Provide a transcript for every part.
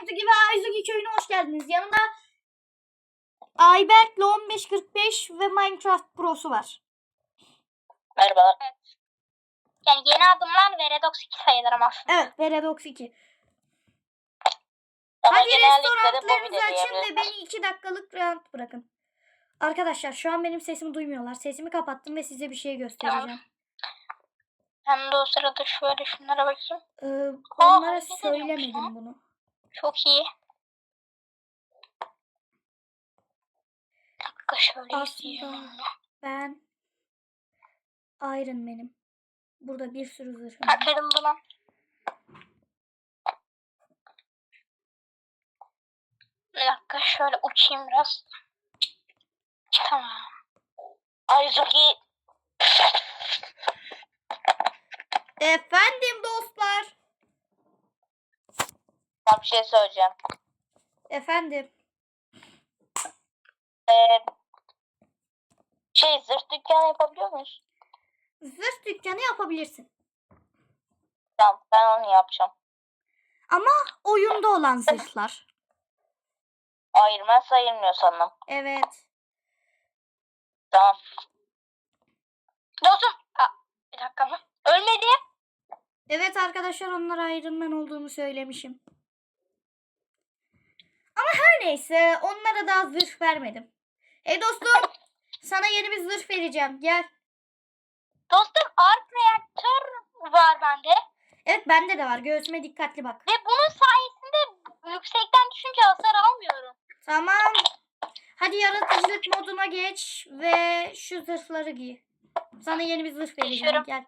Ayzuki ve Ayzuki köyüne hoş geldiniz. Yanımda Ayberk, 1545 ve Minecraft Pro'su var. Merhabalar. Yani yeni adımlar ve Redox 2 sayılırım aslında. Evet ve Redox 2. Ama Hadi restoranlarınızı açın ve beni 2 dakikalık rahat bırakın. Arkadaşlar şu an benim sesimi duymuyorlar. Sesimi kapattım ve size bir şey göstereceğim. Ben de o sırada şöyle şunlara bakayım. Ee, Aa, onlara ediyormuş söylemedim bunu. Çok iyi. Bir dakika şöyle Aslında-. Ben Iron Man'im. Burada bir sürü zırhım var. kırıldı lan. Bir dakika şöyle uçayım biraz. Tamam. Ayzuki Efendim dostlar. Bir şey söyleyeceğim. Efendim. Ee, şey zırh dükkanı yapabiliyor muyuz? Zırh dükkanı yapabilirsin. Tamam ben onu yapacağım. Oyunda olan zırhlar. Hayır ben sayılmıyor sandım. Evet. Tamam. Dostum. Aa, bir dakika mı? Ölmedi. Evet arkadaşlar onlara Iron Man olduğumu söylemişim. Ama her neyse onlara daha zırh vermedim. Hey dostum sana yeni bir zırh vereceğim. Gel. Dostum arc reaktör var bende. Evet bende de var. Göğsüme dikkatli bak. Ve bunun sayesinde yüksekten düşünce hasar almıyorum. Tamam. Hadi yaratıcılık moduna geç ve şu zırhları giy. Sana yeni bir zırh vereceğim. Gel.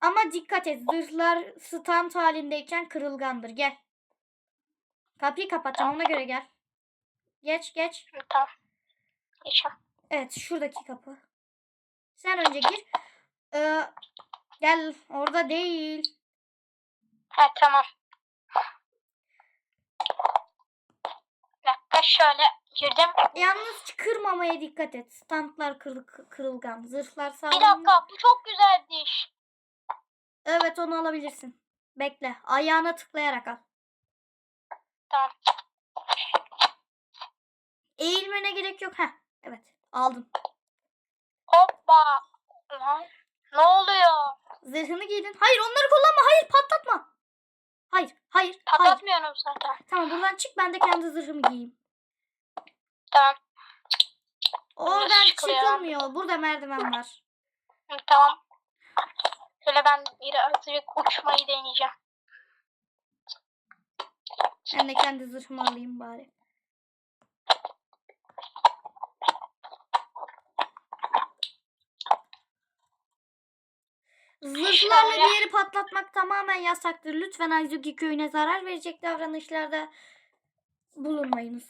Ama dikkat et. Zırhlar stand halindeyken kırılgandır. Gel. Kapıyı kapatacağım. Ona göre gel. Geç geç. Tamam. Geçelim. Evet şuradaki kapı. Sen önce gir. Ee, gel orada değil. Ha tamam. Bir dakika şöyle girdim. Yalnız kırmamaya dikkat et. Standlar kırıl kırılgan. Zırhlar Bir sağlam. dakika bu çok güzel diş. Evet onu alabilirsin. Bekle. Ayağına tıklayarak al. Tamam. Eğilmene gerek yok. Heh. Evet. Aldım. Hoppa. Lan. Ne oluyor? Zırhını giydin. Hayır onları kullanma. Hayır patlatma. Hayır. Hayır. Hayır. Patlatmıyorum zaten. Tamam buradan çık. Ben de kendi zırhımı giyeyim. Tamam. Oradan çıkılıyor? çıkılmıyor. Burada merdiven var. Tamam. Şöyle ben birazcık uçmayı deneyeceğim. Ben de kendi zırhımı alayım bari. Zırhlarla bir yeri patlatmak tamamen yasaktır. Lütfen Aizuki köyüne zarar verecek davranışlarda bulunmayınız.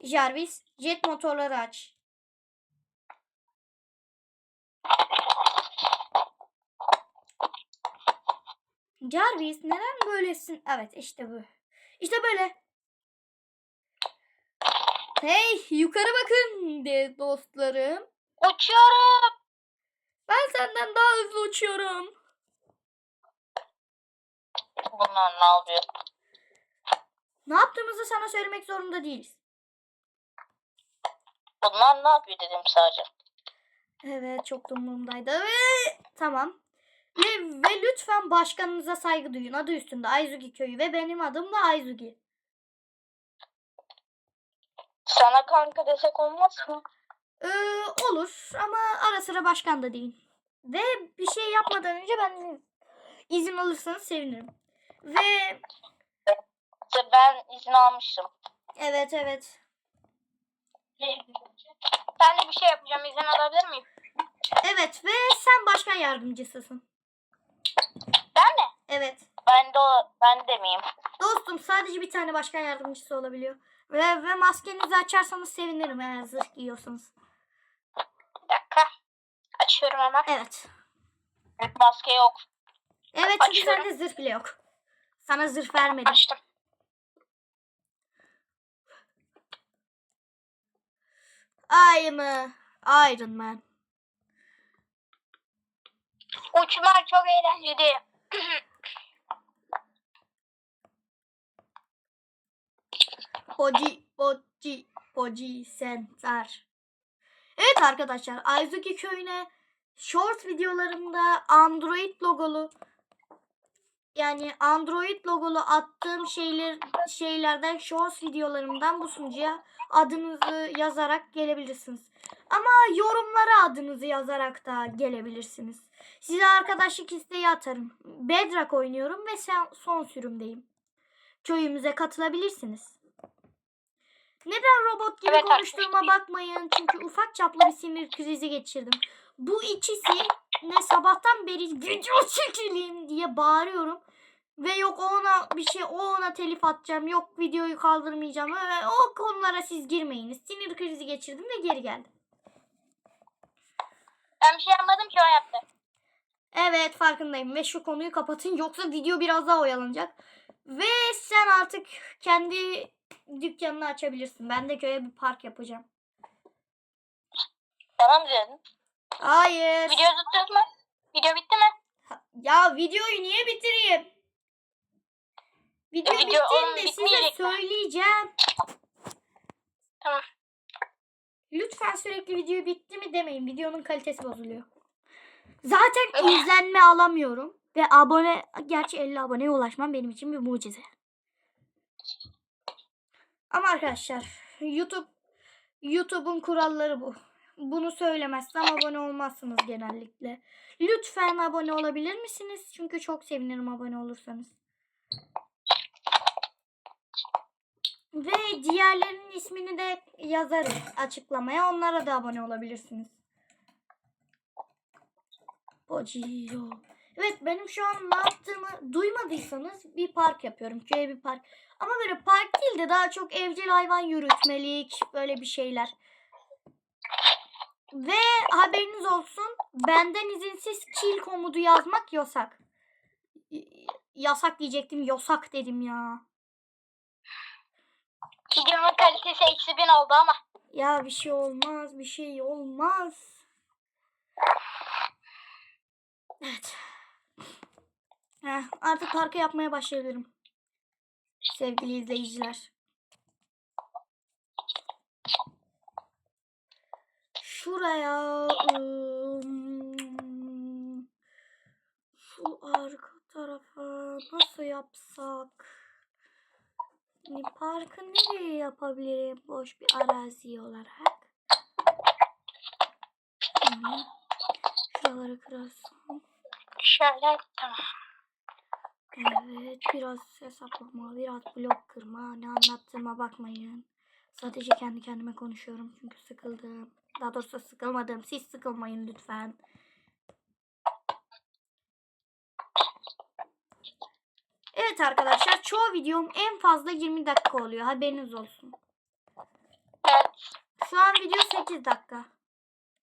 Jarvis, jet motorları aç. Jarvis neden böylesin? Evet işte bu. İşte böyle. Hey yukarı bakın de dostlarım. Uçuyorum. Ben senden daha hızlı uçuyorum. Bunlar ne yapıyor? Ne yaptığımızı sana söylemek zorunda değiliz. Bunlar ne yapıyor dedim sadece. Evet çok da umurumdaydı ve tamam. Ve, ve lütfen başkanınıza saygı duyun. Adı üstünde Aizuki köyü ve benim adım da Aizuki. Sana kanka desek olmaz mı? Ee, olur ama ara sıra başkan da deyin. Ve bir şey yapmadan önce ben izin alırsanız sevinirim. Ve ben izin almıştım. evet evet. Ben de bir şey yapacağım. İzin alabilir miyim? Evet ve sen başkan yardımcısısın. Ben mi? Evet. Ben de o, ben de miyim? Dostum sadece bir tane başkan yardımcısı olabiliyor. Ve, ve maskenizi açarsanız sevinirim eğer zırh giyiyorsanız. Bir dakika. Açıyorum hemen. Evet. Maske yok. Evet çünkü Açıyorum. sende zırh bile yok. Sana zırh vermedim. Açtım. I'm a Iron Man. Uçmak çok eğlenceli. Poci, poci, poci, center. Evet arkadaşlar Aizuki köyüne short videolarımda Android logolu yani Android logolu attığım şeyler şeylerden shorts videolarımdan bu sunucuya adınızı yazarak gelebilirsiniz. Ama yorumlara adınızı yazarak da gelebilirsiniz. Size arkadaşlık isteği atarım. Bedrock oynuyorum ve sen son sürümdeyim. Köyümüze katılabilirsiniz. Neden robot gibi Evet, konuştuğuma arkadaşlar. bakmayın. Çünkü ufak çaplı bir sinir krizi geçirdim. Bu ikisi ne sabahtan beri video çekileyim diye bağırıyorum. Ve yok ona bir şey o ona telif atacağım. Yok videoyu kaldırmayacağım. Öyle, o konulara siz girmeyiniz. Sinir krizi geçirdim ve geri geldim. Ben bir şey yapmadım ki o yaptı. Evet farkındayım ve şu konuyu kapatın yoksa video biraz daha oyalanacak. Ve sen artık kendi dükkanını açabilirsin. Ben de köye bir park yapacağım. Tamam diyordun. Hayır. Video tuttunuz mu? Video bitti mi? Ya videoyu niye bitireyim? Video, E, video oğlum bittiğinde size bitmeyecek mi? söyleyeceğim. Tamam. Lütfen sürekli video bitti mi demeyin. Videonun kalitesi bozuluyor. Zaten izlenme alamıyorum. Ve abone, gerçi 50 aboneye ulaşmam benim için bir mucize. Ama arkadaşlar YouTube YouTube'un kuralları bu. Bunu söylemezsem abone olmazsınız genellikle. Lütfen abone olabilir misiniz? Çünkü çok sevinirim abone olursanız. Ve diğerlerinin ismini de yazarım açıklamaya. Onlara da abone olabilirsiniz. Pocillo. Evet benim şu an ne yaptığımı duymadıysanız bir park yapıyorum. Köye bir park. Ama böyle park değil de daha çok evcil hayvan yürütmelik böyle bir şeyler. Ve haberiniz olsun benden izinsiz kill komutu yazmak yasak. Yasak diyecektim yosak dedim ya. Videonun kalitesi eksi bin oldu ama. Ya bir şey olmaz bir şey olmaz. Evet. Heh, artık parka yapmaya başlayabilirim. Sevgili izleyiciler. Şuraya ım, şu arka tarafa nasıl yapsak? Yani parkı nereye yapabilirim boş bir arazi olarak? Şöyle. Şuraları kırarsam. Şöyle tamam. Evet biraz hesaplama, biraz blok kırma. Ne anlattığıma bakmayın. Sadece kendi kendime konuşuyorum çünkü sıkıldım. Daha doğrusu sıkılmadım. Siz sıkılmayın lütfen. Evet arkadaşlar çoğu videom en fazla 20 dakika oluyor. Haberiniz olsun. Evet. Şu an video 8 dakika.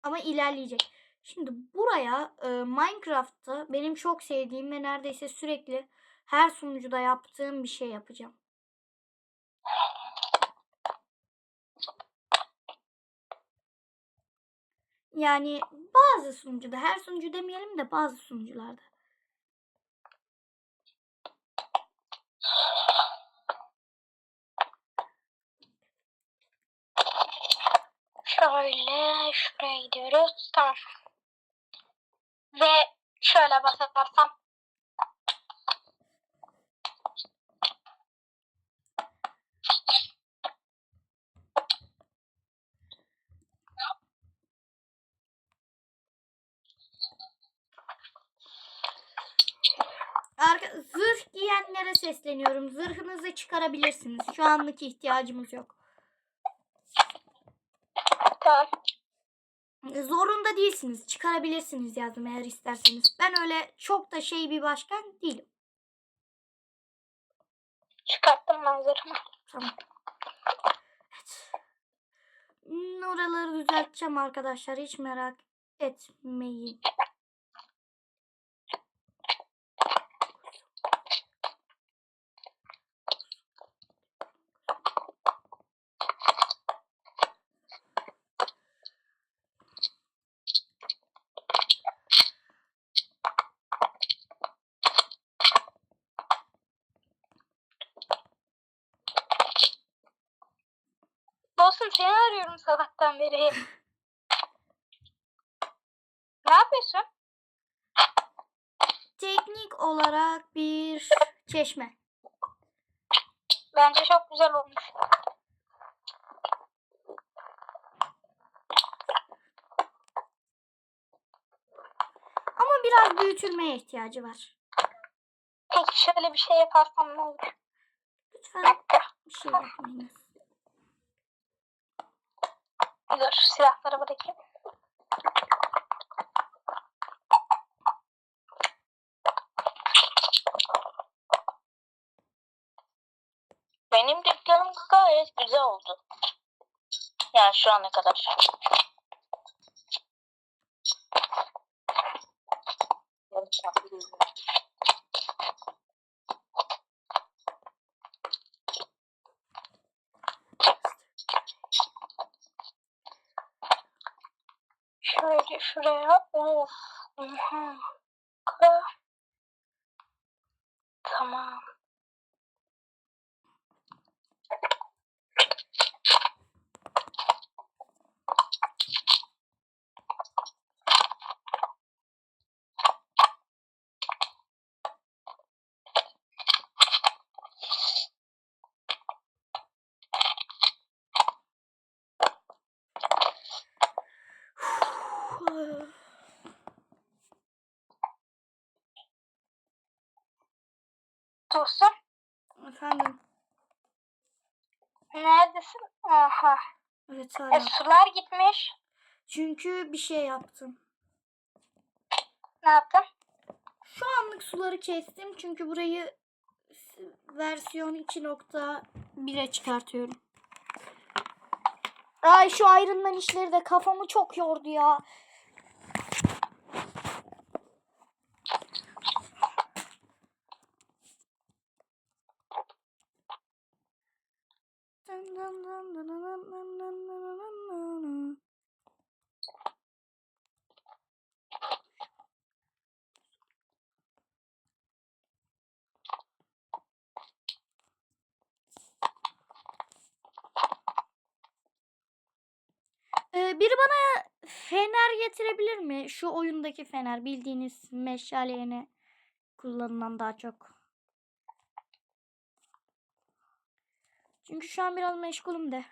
Ama ilerleyecek. Şimdi buraya e, Minecraft'ta benim çok sevdiğim ve neredeyse sürekli her sunucuda yaptığım bir şey yapacağım. Yani bazı sunucuda, her sunucu demeyelim de bazı sunucularda. Şöyle şuraya gidiyoruz. Tamam. Ve şöyle basarsam. Arka, zırh giyenlere sesleniyorum. Zırhınızı çıkarabilirsiniz. Şu anlık ihtiyacımız yok. Tamam. Zorunda değilsiniz. Çıkarabilirsiniz yazdım eğer isterseniz. Ben öyle çok da şey bir başkan değilim. Çıkarttım manzaramı. Tamam. Evet. Hmm, Oraları düzelteceğim arkadaşlar. Hiç merak etmeyin. Seni arıyorum sabahtan beri. Ne yapıyorsun? Teknik olarak bir çeşme. Bence çok güzel olmuş. Ama biraz büyütülmeye ihtiyacı var. Peki şöyle bir şey yaparsam ne olur? Lütfen bir şey yapmayınız. Dur silahları bırakayım. Benim dükkanım gayet güzel oldu. Yani şu ana kadar. Şöyle şuraya. Of. Oha. Ka- Tamam. Dursun. Efendim. Neredesin? Aha. Evet E, hala. sular gitmiş. Çünkü bir şey yaptım. Ne yaptın? Şu anlık suları kestim çünkü burayı versiyon 2.1'e çıkartıyorum. Ay şu Man işleri de kafamı çok yordu ya. Fener getirebilir mi? Şu oyundaki fener bildiğiniz meşaleyene kullanılan daha çok. Çünkü şu an biraz meşgulüm de.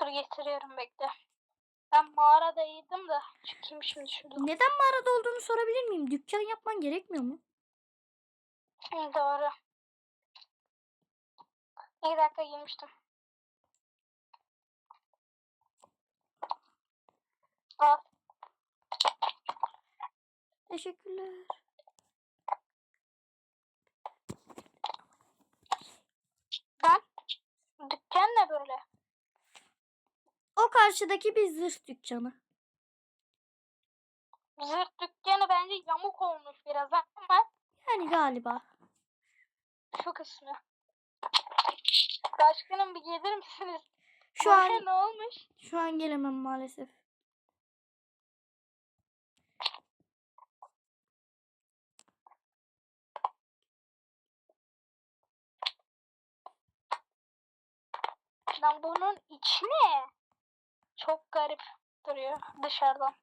Dur getiriyorum bekle. Ben mağaradaydım da çıkayım şimdi şuradan. Neden mağarada olduğunu sorabilir miyim? Dükkan yapman gerekmiyor mu? Doğru. İki dakika girmiştim. Teşekkürler. Ben dükkan ne böyle? O karşıdaki bir zırh dükkanı. Zırt dükkanı bence yamuk olmuş biraz ama Yani galiba. şu kısmı. Başkanım bir gelir misiniz? Şu Buraya an ne olmuş? şu an gelemem maalesef. Lan bunun içi ne? Çok garip duruyor dışarıdan.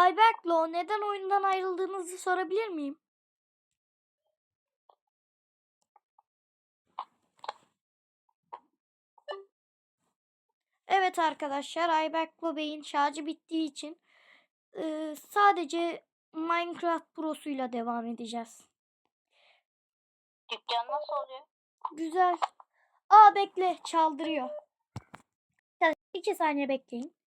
Ayberk'lo neden oyundan ayrıldığınızı sorabilir miyim? Evet arkadaşlar Ayberk'lo Bey'in şarjı bittiği için sadece Minecraft Pro'suyla devam edeceğiz. Dükkan nasıl oluyor? Güzel. Aa bekle çaldırıyor. İki saniye bekleyin.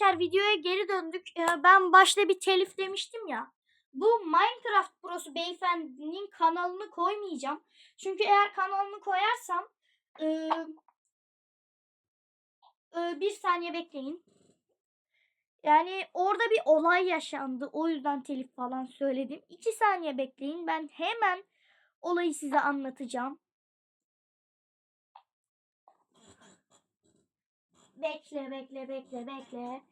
Arkadaşlar videoya geri döndük. Ee, Ben başta bir telif demiştim ya. Bu Minecraft Pro'su beyefendinin kanalını koymayacağım. Çünkü eğer kanalını koyarsam e, e, bir saniye bekleyin. Yani orada bir olay yaşandı. O yüzden telif falan söyledim. İki saniye bekleyin. Ben hemen olayı size anlatacağım. Bekle bekle bekle bekle.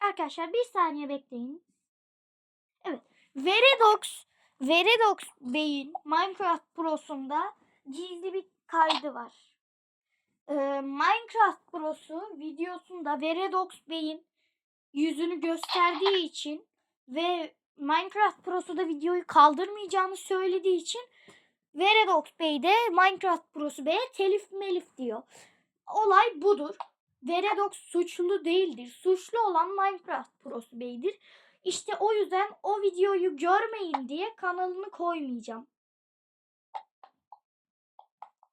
Arkadaşlar bir saniye bekleyin. Evet. Veredox Veredox Bey'in Minecraft Pro'sunda gizli bir kaydı var. Ee, Minecraft Pro'su videosunda Veredox Bey'in yüzünü gösterdiği için ve Minecraft Pro'su da videoyu kaldırmayacağını söylediği için Veredox Bey de Minecraft Pro'su Bey'e telif melif diyor. Olay budur. Veredox suçlu değildir. Suçlu olan Minecraft Pro'su Bey'dir. İşte o yüzden o videoyu görmeyin diye kanalını koymayacağım.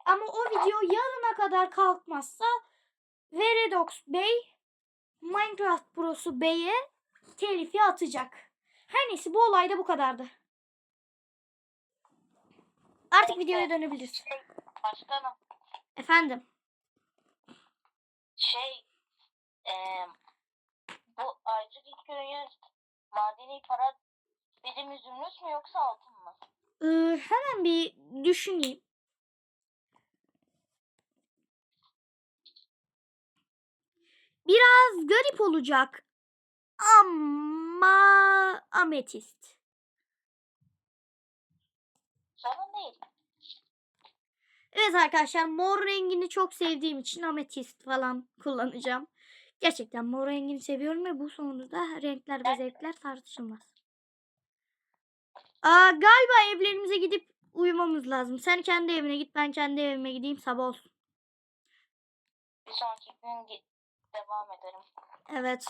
Ama o video yarına kadar kalkmazsa Veredox Bey Minecraft Pro'su Bey'e telifi atacak. Her neyse bu olay da bu kadardı. Artık videoya dönebiliriz. Başkanım Efendim. şey eee bu Aycık köyü madeni para bizim yüzümüz mü yoksa altın mı? Ee, hemen bir düşüneyim. Biraz garip olacak ama ametist. Sorun değil. Evet arkadaşlar mor rengini çok sevdiğim için ametist falan kullanacağım. Gerçekten mor rengini seviyorum ve bu sonunda renkler ve zevkler tartışılmaz. Aa, galiba evlerimize gidip uyumamız lazım. Sen kendi evine git ben kendi evime gideyim sabah olsun. Bir sonraki gün devam ederim. Evet.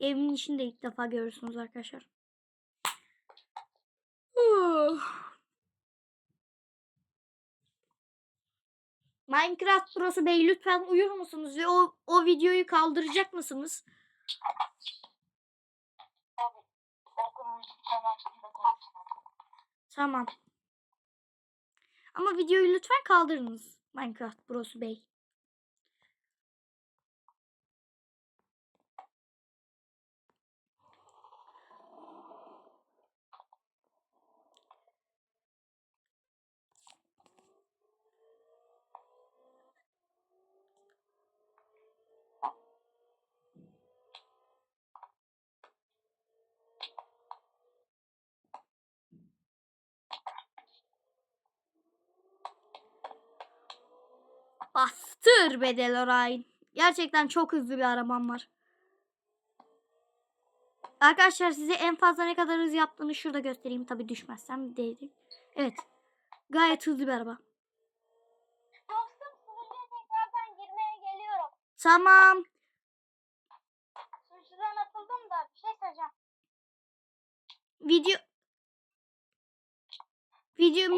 Evimin içinde ilk defa görürsünüz arkadaşlar. Minecraft Pro'su Bey lütfen uyur musunuz ve o, o videoyu kaldıracak mısınız? Tamam. Ama videoyu lütfen kaldırınız Minecraft Pro'su Bey. Bastır be Deloraine. Gerçekten çok hızlı bir arabam var. Arkadaşlar size en fazla ne kadar hız yaptığını şurada göstereyim. Tabi düşmezsem değilim. Evet. Gayet hızlı bir araba. Dostum sunucuya tekrardan girmeye geliyorum. Tamam. Sunucudan atıldım da bir şey söyleyeceğim. Video Video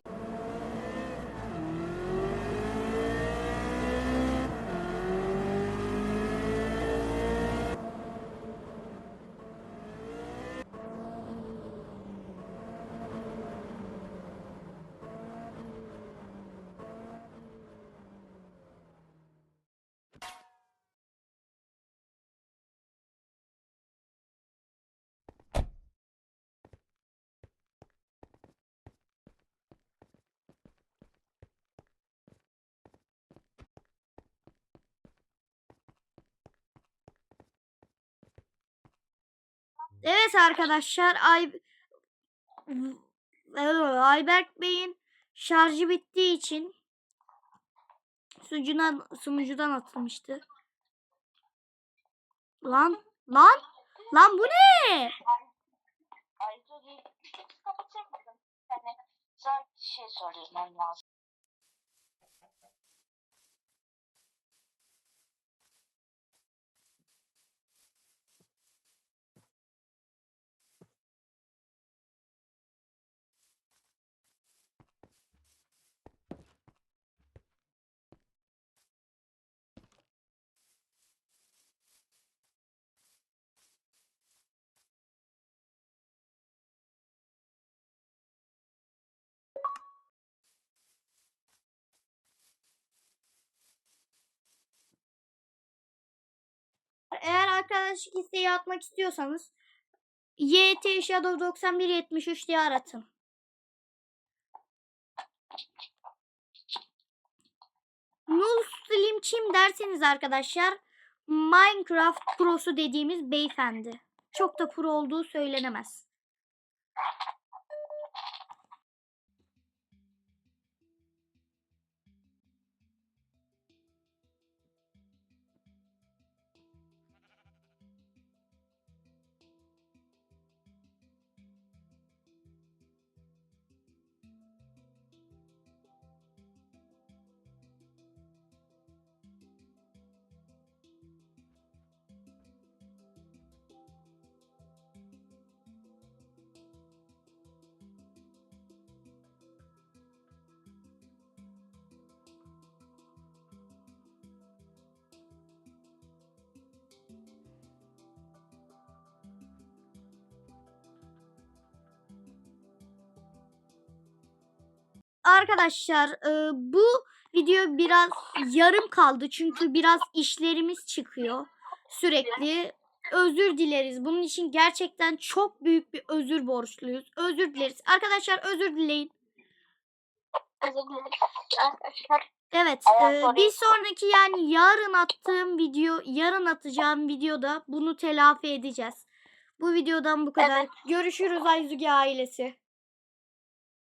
Evet arkadaşlar Ay Ayberk Bey'in şarjı bittiği için sunucudan sunucudan atılmıştı. Lan lan lan bu ne? Yani sadece şey sormam lazım. Arkadaşlık isteği atmak istiyorsanız YT Shadow 9173 diye aratın. Null Slim kim derseniz arkadaşlar Minecraft prosu dediğimiz beyefendi. Çok da pro olduğu söylenemez. Arkadaşlar e, bu video biraz yarım kaldı çünkü biraz işlerimiz çıkıyor sürekli. Özür dileriz. Bunun için gerçekten çok büyük bir özür borçluyuz. Özür dileriz. Arkadaşlar özür dileyin. Özür dileriz arkadaşlar. Evet, e, bir sonraki yani yarın attığım video, yarın atacağım videoda bunu telafi edeceğiz. Bu videodan bu kadar. Görüşürüz Ayzugi ailesi.